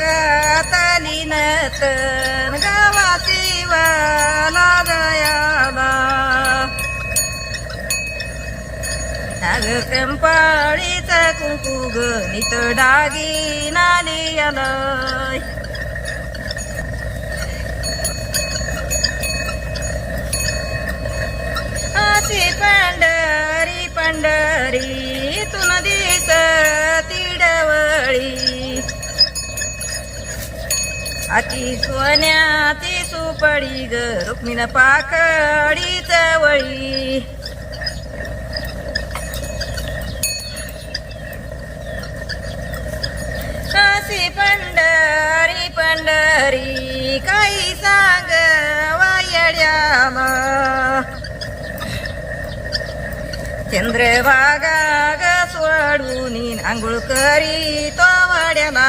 कातली नतन गावाची वाला दयाला. अग कंपाळीचा कुंकू ग नित डागी नाली आलाय अशी पंढरी पंढरी अति सोन्याची सुपडी ग. रुक्मिण पाकडी चवळी. अशी पंढरी पंढरी काही सांग वायड्याला चंद्रभागा ग सोडून आंघोळ करी तो वाड्याला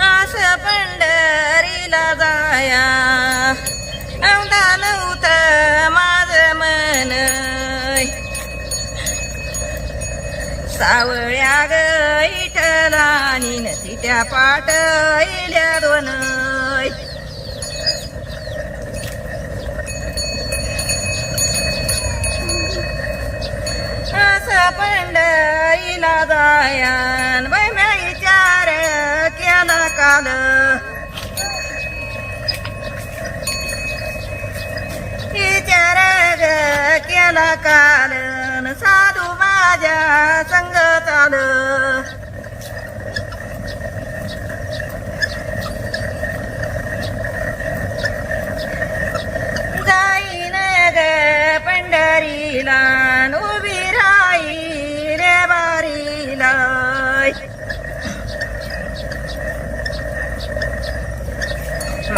असं पंढरीला जाया औंधा नव्हतं माझं मन। सावळ्या ग इठलानी नसीत्या पाट इल्या दोन। असं जायान बाय म्या विचार केला काल। विचार केला काल साधू माझ्या संग चाल.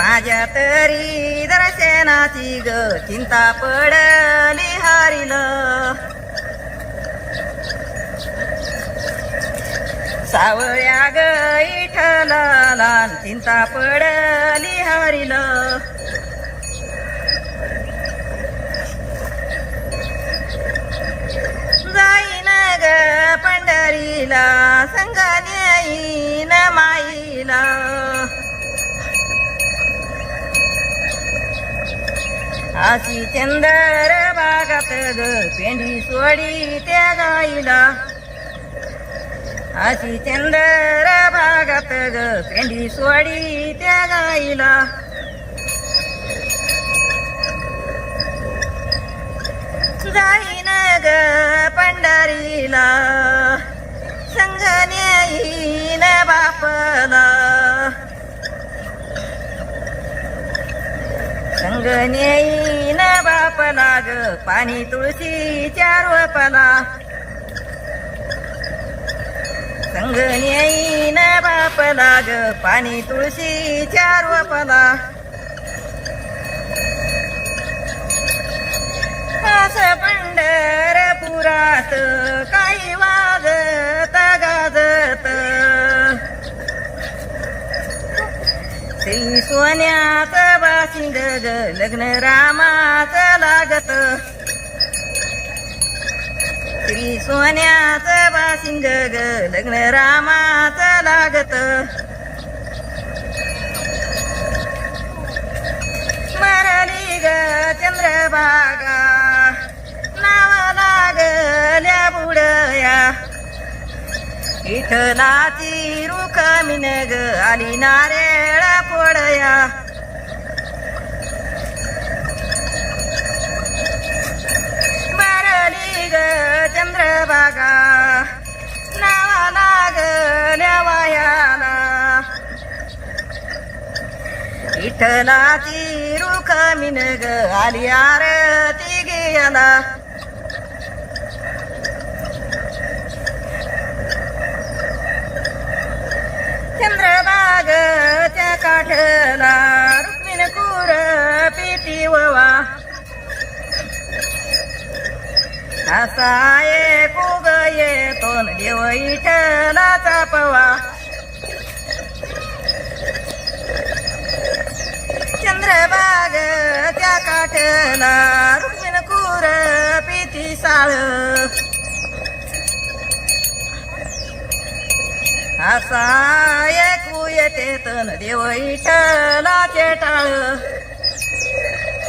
माझ्या तरी दर्शनाची ग चिंता पडली हारिल. सावळ्या ग इठलाला चिंता पडली हारिल. जाईन ग पंढरीला संगाने येईन माईला. अशी चंदर बागात ग पेंडी सोडी त्या गाईला. अशी चंदर बागात ग पेंडी सोडी त्या गाईला. जाईन ग पंढरीला. संघ न्याई संग नेईन बापला ग पाणी तुळशी चार वपला. संग नेईन बापला ग पाणी तुळशी चार वपला. असं पंढरपुरात काही वाजत गाजत. श्री सोन्याचं बाशिंग ग लग्न रामाचं लागत. श्री सोन्याचं बासिंग ग लग्न रामाचं लागत. मरली ग चंद्रभागा नाव लागल्या बुडया. विठ्ठलाची रुख मिनग आली नारेळ फोडया. विठ्ठलाची रुख मिनग आली आरती गेला चंद्रबागच्या काठला रुक्मिण कुर पिती ववा असाये कुग येतो न देव इठलाचा पवा ना रुक्मिण कुर पिती साळ. असा ऐकू येते तन देव इटला ते टाळ.